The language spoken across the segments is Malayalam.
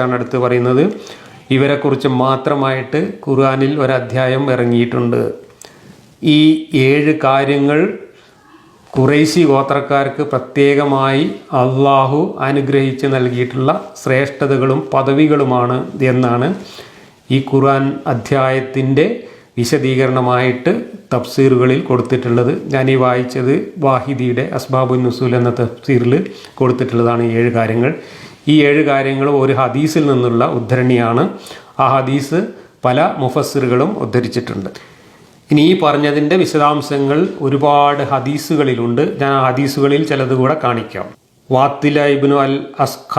ആണ് അടുത്ത് പറയുന്നത് ഇവരെക്കുറിച്ച് മാത്രമായിട്ട് ഖുർആാനിൽ ഒരധ്യായം ഇറങ്ങിയിട്ടുണ്ട്. ഈ ഏഴ് കാര്യങ്ങൾ കുറേശി ഗോത്രക്കാർക്ക് പ്രത്യേകമായി അള്ളാഹു അനുഗ്രഹിച്ച് നൽകിയിട്ടുള്ള ശ്രേഷ്ഠതകളും പദവികളുമാണ് എന്നാണ് ഈ ഖുർആൻ അധ്യായത്തിന്റെ വിശദീകരണമായിട്ട് തഫ്സീറുകളിൽ കൊടുത്തിട്ടുള്ളത്. ഞാൻ ഈ വായിച്ചത് വാഹിദിയുടെ അസ്ബാബുൻ നുസൂൽ എന്ന തഫ്സീറിൽ കൊടുത്തിട്ടുള്ളതാണ് ഏഴ് കാര്യങ്ങൾ. ഈ ഏഴ് കാര്യങ്ങളും ഒരു ഹദീസിൽ നിന്നുള്ള ഉദ്ധരണിയാണ്. ആ ഹദീസ് പല മുഫസ്സിറുകളും ഉദ്ധരിച്ചിട്ടുണ്ട്. ഇനി ഈ പറഞ്ഞതിന്റെ വിശദാംശങ്ങൾ ഒരുപാട് ഹദീസുകളിലുണ്ട്. ഞാൻ ആ ഹദീസുകളിൽ ചിലത് കൂടെ കാണിക്കാം. Wathila ibn al Asqa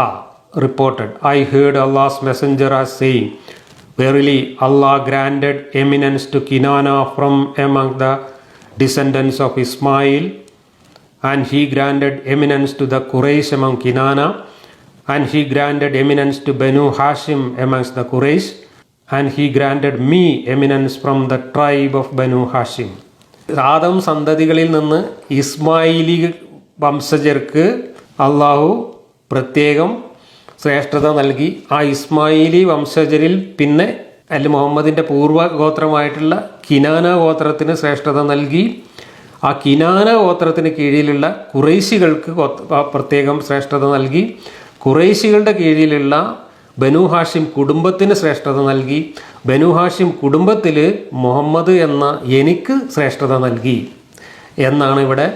reported. I heard Allah's messenger as saying. Verily Allah granted eminence to Kinana from among the descendants of Ismail. And he granted eminence to the Quraysh among Kinana, and he granted eminence to Banu Hashim amongst the Quraysh, and he granted me eminence from the tribe of Banu Hashim. Adam സന്തതികളിൽ നിന്ന് ഇസ്മായിലി വംശജർക്ക് അള്ളാഹു പ്രത്യേകം ശ്രേഷ്ഠത നൽകി. ആ ഇസ്മായിലി വംശജരിൽ പിന്നെ അൽ മുഹമ്മദിന്റെ പൂർവ ഗോത്രമായിട്ടുള്ള കിനാന ഗോത്രത്തിന് ശ്രേഷ്ഠത നൽകി. ആ കിനാന ഗോത്രത്തിന് കീഴിലുള്ള കുറേശികൾക്ക് പ്രത്യേകം ശ്രേഷ്ഠത നൽകി. കുറേശികളുടെ കീഴിലുള്ള ബനു ഹാഷിം കുടുംബത്തിന് ശ്രേഷ്ഠത നൽകി. ബനു ഹാഷിം കുടുംബത്തിൽ മുഹമ്മദ് എന്ന എനിക്ക് ശ്രേഷ്ഠത നൽകി. എന്നാണ് ഇവിടെ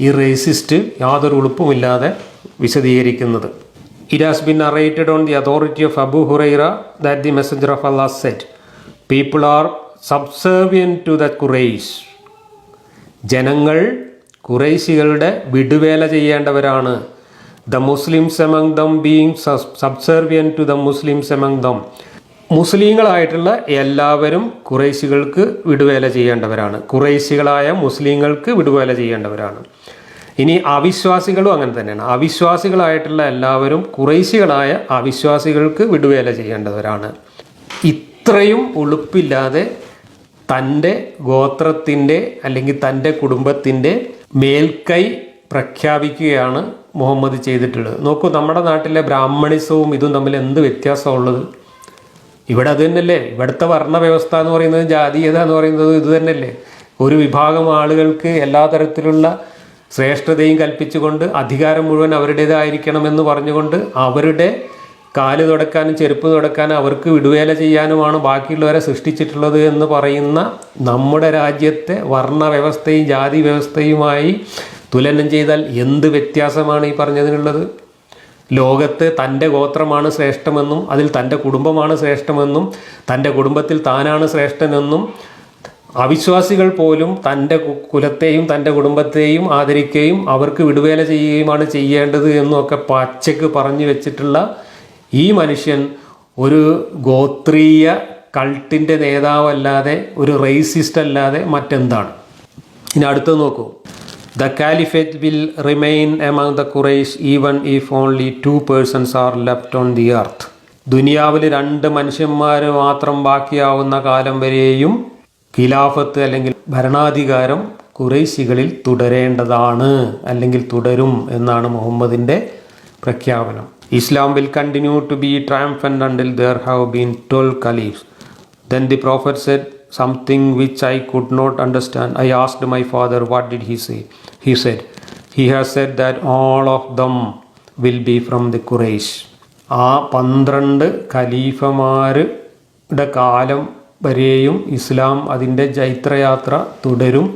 ഈ റേസിസ്റ്റ് യാതൊരു ഉളുപ്പുമില്ലാതെ വിശദീകരിക്കുന്നത്. It has been narrated on the authority of Abu Hurairah that the messenger of Allah said people are subservient to the Quraysh ജനങ്ങൾ കുറേശികളുടെ വിടുവേല ചെയ്യേണ്ടവരാണ്. The Muslims among them being subservient to the Muslims among them മുസ്ലിങ്ങളായിട്ടുള്ള എല്ലാവരും കുറേശികൾക്ക് വിടുവേല ചെയ്യേണ്ടവരാണ്. കുറേശികളായ മുസ്ലിങ്ങൾക്ക് വിടുവേല ചെയ്യേണ്ടവരാണ്. ഇനി അവിശ്വാസികളും അങ്ങനെ തന്നെയാണ്. അവിശ്വാസികളായിട്ടുള്ള എല്ലാവരും കുറേശികളായ അവിശ്വാസികൾക്ക് വിടുവേല ചെയ്യേണ്ടവരാണ്. ഇത്രയും ഉളുപ്പില്ലാതെ തന്റെ ഗോത്രത്തിന്റെ അല്ലെങ്കിൽ തന്റെ കുടുംബത്തിന്റെ മേൽക്കൈ പ്രഖ്യാപിക്കുകയാണ് മുഹമ്മദ് ചെയ്തിട്ടുള്ളത്. നോക്കൂ നമ്മുടെ നാട്ടിലെ ബ്രാഹ്മണിസവും ഇതും തമ്മിൽ എന്ത് വ്യത്യാസമുള്ളത്? ഇവിടെ അത് തന്നെയല്ലേ? ഇവിടുത്തെ വർണ വ്യവസ്ഥ എന്ന് പറയുന്നത് ജാതീയത എന്ന് പറയുന്നത് ഇത് തന്നെയല്ലേ? ഒരു വിഭാഗം ആളുകൾക്ക് എല്ലാ തരത്തിലുള്ള ശ്രേഷ്ഠതയും കൽപ്പിച്ചുകൊണ്ട് അധികാരം മുഴുവൻ അവരുടേതായിരിക്കണമെന്ന് പറഞ്ഞുകൊണ്ട് അവരുടെ കാൽ തുടക്കാനും ചെരുപ്പ് തുടക്കാനും അവർക്ക് വിടുവേല ചെയ്യാനുമാണ് ബാക്കിയുള്ളവരെ സൃഷ്ടിച്ചിട്ടുള്ളത് എന്ന് പറയുന്ന നമ്മുടെ രാജ്യത്തെ വർണ വ്യവസ്ഥയും ജാതി വ്യവസ്ഥയുമായി തുലനം ചെയ്താൽ എന്ത് വ്യത്യാസമാണ് ഈ പറഞ്ഞതിനുള്ളത്? ലോകത്ത് തന്റെ ഗോത്രമാണ് ശ്രേഷ്ഠമെന്നും അതിൽ തന്റെ കുടുംബമാണ് ശ്രേഷ്ഠമെന്നും തന്റെ കുടുംബത്തിൽ താനാണ് ശ്രേഷ്ഠനെന്നും അവിശ്വാസികൾ പോലും തന്റെ കുലത്തെയും തന്റെ കുടുംബത്തെയും ആദരിക്കുകയും അവർക്ക് വിടുവേല ചെയ്യുകയുമാണ് ചെയ്യേണ്ടത് എന്നൊക്കെ പച്ചക്ക് പറഞ്ഞു വെച്ചിട്ടുള്ള ഈ മനുഷ്യൻ ഒരു ഗോത്രീയ കൾട്ടിന്റെ നേതാവല്ലാതെ ഒരു റേസിസ്റ്റ് അല്ലാതെ മറ്റെന്താണ്? ഇനി അടുത്തത് നോക്കൂ. The caliphate will remain among the Quraysh even if only two persons are left on the earth ദുനിയാവിൽ രണ്ട് മനുഷ്യന്മാർ മാത്രം ബാക്കിയാവുന്ന കാലം വരെയും ഖിലാഫത്ത് അല്ലെങ്കിൽ ഭരണാധികാരം കുറേശികളിൽ തുടരേണ്ടതാണ് അല്ലെങ്കിൽ തുടരും എന്നാണ് മുഹമ്മദിന്റെ പ്രഖ്യാപനം. Islam will continue to be triumphant until there have been twelve caliphs Then the prophet said something which I could not understand. I asked my father, What did he say? He said, He has said that all of them will be from the Quraysh. ആ പന്ത്രണ്ട് ഖലീഫമാരുടെ കാലം വരെയും ഇസ്ലാം അതിന്റെ ജൈത്രയാത്ര തുടരും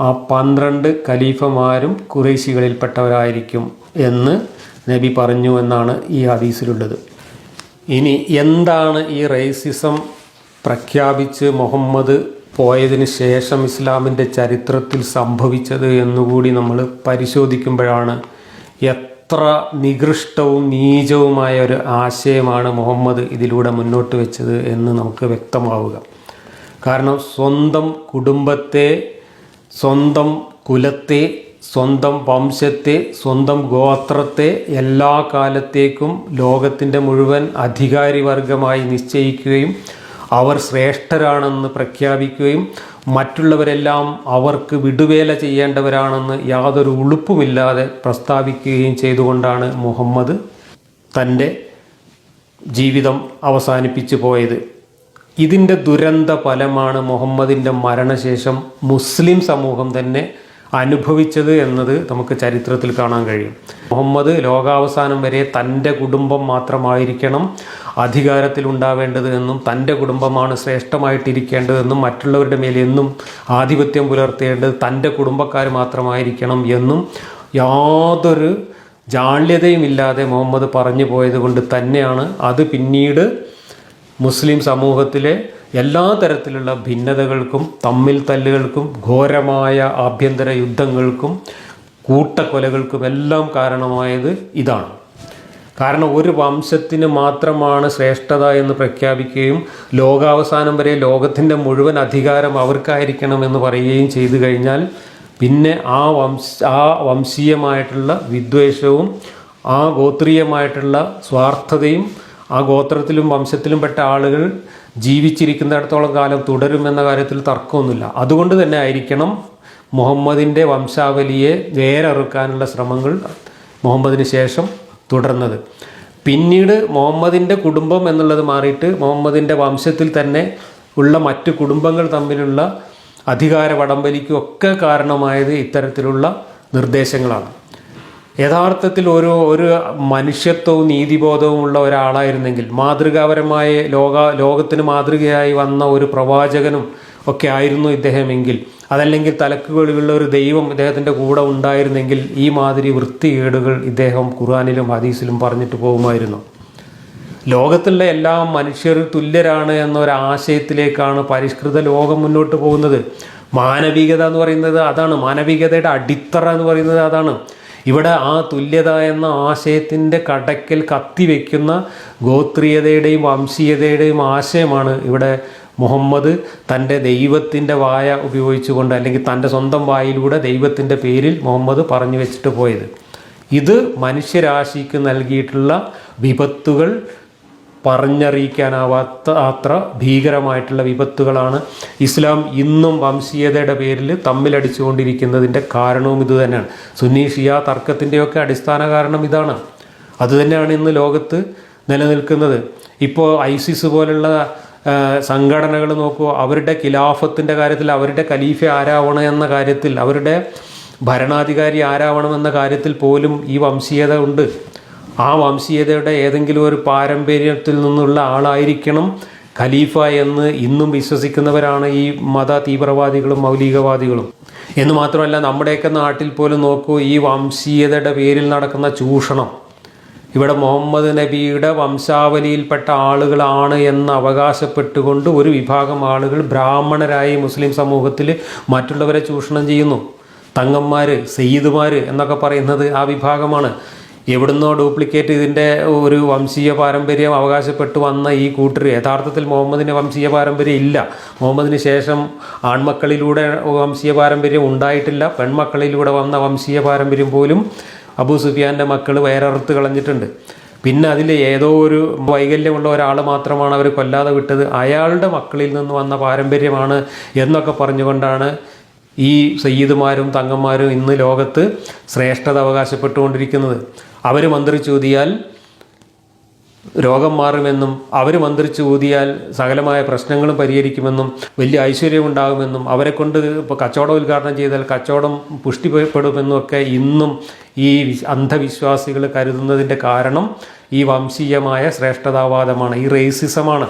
ആ പന്ത്രണ്ട് ഖലീഫമാരും കുറേശികളിൽപ്പെട്ടവരായിരിക്കും എന്ന് നബി പറഞ്ഞു എന്നാണ് ഈ ഹദീസിലുള്ളത് ഇനി എന്താണ് ഈ റേസിസം പ്രഖ്യാപിച്ച് മുഹമ്മദ് പോയതിന് ശേഷം ഇസ്ലാമിന്റെ ചരിത്രത്തിൽ സംഭവിച്ചത് എന്നുകൂടി നമ്മൾ പരിശോധിക്കുമ്പോഴാണ് എത്ര നികൃഷ്ടവും നീചവുമായ ഒരു ആശയമാണ് മുഹമ്മദ് ഇതിലൂടെ മുന്നോട്ട് വെച്ചത് എന്ന് നമുക്ക് വ്യക്തമാവുക. കാരണം സ്വന്തം കുടുംബത്തെ സ്വന്തം കുലത്തെ സ്വന്തം വംശത്തെ സ്വന്തം ഗോത്രത്തെ എല്ലാ കാലത്തേക്കും ലോകത്തിന്റെ മുഴുവൻ അധികാരി വർഗമായി നിശ്ചയിക്കുകയും അവർ ശ്രേഷ്ഠരാണെന്ന് പ്രഖ്യാപിക്കുകയും മറ്റുള്ളവരെല്ലാം അവർക്ക് വിടുവേല ചെയ്യേണ്ടവരാണെന്ന് യാതൊരു ഉളുപ്പുമില്ലാതെ പ്രസ്താവിക്കുകയും ചെയ്തുകൊണ്ടാണ് മുഹമ്മദ് തന്റെ ജീവിതം അവസാനിപ്പിച്ചു പോയത്. ഇതിന്റെ ദുരന്ത ഫലമാണ് മുഹമ്മദിന്റെ മരണശേഷം മുസ്ലിം സമൂഹം തന്നെ അനുഭവിച്ചത് എന്നത് നമുക്ക് ചരിത്രത്തിൽ കാണാൻ കഴിയും. മുഹമ്മദ് ലോകാവസാനം വരെ തന്റെ കുടുംബം മാത്രമായിരിക്കണം അധികാരത്തിൽ ഉണ്ടാവേണ്ടത് എന്നും തന്റെ കുടുംബമാണ് ശ്രേഷ്ഠമായിട്ടിരിക്കേണ്ടതെന്നും മറ്റുള്ളവരുടെ മേൽ എന്നും ആധിപത്യം പുലർത്തേണ്ടത് തന്റെ കുടുംബക്കാർ മാത്രമായിരിക്കണം എന്നും യാതൊരു ജാള്യതയുമില്ലാതെ മുഹമ്മദ് പറഞ്ഞു പോയത് കൊണ്ട് തന്നെയാണ്. അത് പിന്നീട് മുസ്ലിം സമൂഹത്തിലെ എല്ലാ തരത്തിലുള്ള ഭിന്നതകൾക്കും തമ്മിൽ തല്ലുകൾക്കും ഘോരമായ ആഭ്യന്തര യുദ്ധങ്ങൾക്കും കൂട്ടക്കൊലകൾക്കും എല്ലാം കാരണമായത് ഇതാണ്. കാരണം ഒരു വംശത്തിന് മാത്രമാണ് ശ്രേഷ്ഠത എന്ന് പ്രഖ്യാപിക്കുകയും ലോകാവസാനം വരെ ലോകത്തിന്റെ മുഴുവൻ അധികാരം അവർക്കായിരിക്കണം എന്ന് പറയുകയും ചെയ്തു കഴിഞ്ഞാൽ പിന്നെ ആ വംശ ആ വംശീയമായിട്ടുള്ള വിദ്വേഷവും ആ ഗോത്രീയമായിട്ടുള്ള സ്വാർത്ഥതയും ആ ഗോത്രത്തിലും വംശത്തിലും പെട്ട ആളുകൾ ജീവിച്ചിരിക്കുന്നിടത്തോളം കാലം തുടരുമെന്ന കാര്യത്തിൽ തർക്കമൊന്നുമില്ല. അതുകൊണ്ട് തന്നെ ആയിരിക്കണം മുഹമ്മദിന്റെ വംശാവലിയെ വേരറുക്കാനുള്ള ശ്രമങ്ങൾ മുഹമ്മദിന് ശേഷം തുടർന്നത്. പിന്നീട് മുഹമ്മദിന്റെ കുടുംബം എന്നുള്ളത് മാറിയിട്ട് മുഹമ്മദിന്റെ വംശത്തിൽ തന്നെ ഉള്ള മറ്റ് കുടുംബങ്ങൾ തമ്മിലുള്ള അധികാര വടംവലിക്കും ഒക്കെ കാരണമായത് ഇത്തരത്തിലുള്ള നിർദ്ദേശങ്ങളാണ്. യഥാർത്ഥത്തിൽ ഒരു ഒരു മനുഷ്യത്വവും നീതിബോധവും ഉള്ള ഒരാളായിരുന്നെങ്കിൽ മാതൃകാപരമായ ലോക ലോകത്തിന് മാതൃകയായി വന്ന ഒരു പ്രവാചകനും ഒക്കെ ആയിരുന്നു ഇദ്ദേഹമെങ്കിൽ അതല്ലെങ്കിൽ തലക്കുകളിലുള്ള ഒരു ദൈവം ഇദ്ദേഹത്തിന്റെ കൂടെ ഉണ്ടായിരുന്നെങ്കിൽ ഈ മാതിരി വൃത്തികേടുകൾ ഇദ്ദേഹം ഖുറാനിലും ഹദീസിലും പറഞ്ഞിട്ട് പോകുമായിരുന്നു. ലോകത്തുള്ള എല്ലാ മനുഷ്യർ തുല്യരാണ് എന്നൊരാശയത്തിലേക്കാണ് പരിഷ്കൃത ലോകം മുന്നോട്ട് പോകുന്നത്. മാനവികത എന്ന് പറയുന്നത് അതാണ്. മാനവികതയുടെ അടിത്തറ എന്ന് പറയുന്നത് അതാണ്. ഇവിടെ ആ തുല്യത എന്ന ആശയത്തിന്റെ കടക്കൽ കത്തിവെക്കുന്ന ഗോത്രീയതയുടെയും വംശീയതയുടെയും ആശയമാണ് ഇവിടെ മുഹമ്മദ് തന്റെ ദൈവത്തിന്റെ വായ ഉപയോഗിച്ചുകൊണ്ട് അല്ലെങ്കിൽ തന്റെ സ്വന്തം വായിലൂടെ ദൈവത്തിന്റെ പേരിൽ മുഹമ്മദ് പറഞ്ഞു വെച്ചിട്ട് പോയത്. ഇത് മനുഷ്യരാശിക്ക് നൽകിയിട്ടുള്ള വിപത്തുകൾ പറഞ്ഞറിയിക്കാനാവാത്ത അത്ര ഭീകരമായിട്ടുള്ള വിപത്തുകളാണ് ഇസ്ലാം ഇന്നും വംശീയതയുടെ പേരിൽ തമ്മിലടിച്ചുകൊണ്ടിരിക്കുന്നതിന്റെ കാരണവും ഇതുതന്നെയാണ് സുന്നി ഷിയ തർക്കത്തിന്റെയൊക്കെ അടിസ്ഥാന കാരണം ഇതാണ്. അതുതന്നെയാണ് ഇന്ന് ലോകത്ത് നിലനിൽക്കുന്നത്. ഇപ്പോൾ ഐസിസ് പോലുള്ള സംഘടനകൾ നോക്കൂ അവരുടെ ഖിലാഫത്തിന്റെ കാര്യത്തിൽ അവരുടെ ഖലീഫ ആരാവണം എന്ന കാര്യത്തിൽ അവരുടെ ഭരണാധികാരി ആരാവണം എന്ന കാര്യത്തിൽ പോലും ഈ വംശീയത ഉണ്ട്. ആ വംശീയതയുടെ ഏതെങ്കിലും ഒരു പാരമ്പര്യത്തിൽ നിന്നുള്ള ആളായിരിക്കണം ഖലീഫ എന്ന് ഇന്നും വിശ്വസിക്കുന്നവരാണ് ഈ മത തീവ്രവാദികളും മൗലികവാദികളും. എന്ന് മാത്രമല്ല നമ്മുടെയൊക്കെ നാട്ടിൽ പോലും നോക്കൂ ഈ വംശീയതയുടെ പേരിൽ നടക്കുന്ന ചൂഷണം. ഇവിടെ മുഹമ്മദ് നബിയുടെ വംശാവലിയിൽപ്പെട്ട ആളുകളാണ് എന്ന് അവകാശപ്പെട്ടുകൊണ്ട് ഒരു വിഭാഗം ആളുകൾ ബ്രാഹ്മണരായി മുസ്ലിം സമൂഹത്തിൽ മറ്റുള്ളവരെ ചൂഷണം ചെയ്യുന്നു. തങ്ങന്മാർ സെയ്ദുമാർ എന്നൊക്കെ പറയുന്നത് ആ വിഭാഗമാണ്. എവിടുന്നോ ഡ്യൂപ്ലിക്കേറ്റ് ഇതിന്റെ ഒരു വംശീയ പാരമ്പര്യം അവകാശപ്പെട്ടു വന്ന ഈ കൂട്ടർ യഥാർത്ഥത്തിൽ മുഹമ്മദിന് വംശീയ പാരമ്പര്യം ഇല്ല. മുഹമ്മദിന് ശേഷം ആൺമക്കളിലൂടെ വംശീയ പാരമ്പര്യം ഉണ്ടായിട്ടില്ല. പെൺമക്കളിലൂടെ വന്ന വംശീയ പാരമ്പര്യം പോലും അബൂ സുഫിയാന്റെ മക്കൾ വേറെറുത്ത് കളഞ്ഞിട്ടുണ്ട്. പിന്നെ അതിൽ ഏതോ ഒരു വൈകല്യമുള്ള ഒരാൾ മാത്രമാണ് അവർ കൊല്ലാതെ വിട്ടത്. അയാളുടെ മക്കളിൽ നിന്ന് വന്ന പാരമ്പര്യമാണ് എന്നൊക്കെ പറഞ്ഞുകൊണ്ടാണ് ഈ സയ്യിദുമാരും തങ്ങന്മാരും ഇന്ന് ലോകത്ത് ശ്രേഷ്ഠത അവകാശപ്പെട്ടുകൊണ്ടിരിക്കുന്നത്. അവർ മന്ത്രിച്ചൂതിയാൽ രോഗം മാറുമെന്നും അവർ മന്ത്രിച്ചു ഊതിയാൽ സകലമായ പ്രശ്നങ്ങളും പരിഹരിക്കുമെന്നും വലിയ ഐശ്വര്യമുണ്ടാകുമെന്നും അവരെ കൊണ്ട് ഇപ്പോൾ കച്ചവടം ഉദ്ഘാടനം ചെയ്താൽ കച്ചവടം പുഷ്ടിപ്പെടുമെന്നും ഒക്കെ ഇന്നും ഈ അന്ധവിശ്വാസികൾ കരുതുന്നതിന്റെ കാരണം ഈ വംശീയമായ ശ്രേഷ്ഠതാവാദമാണ് ഈ റേസിസമാണ്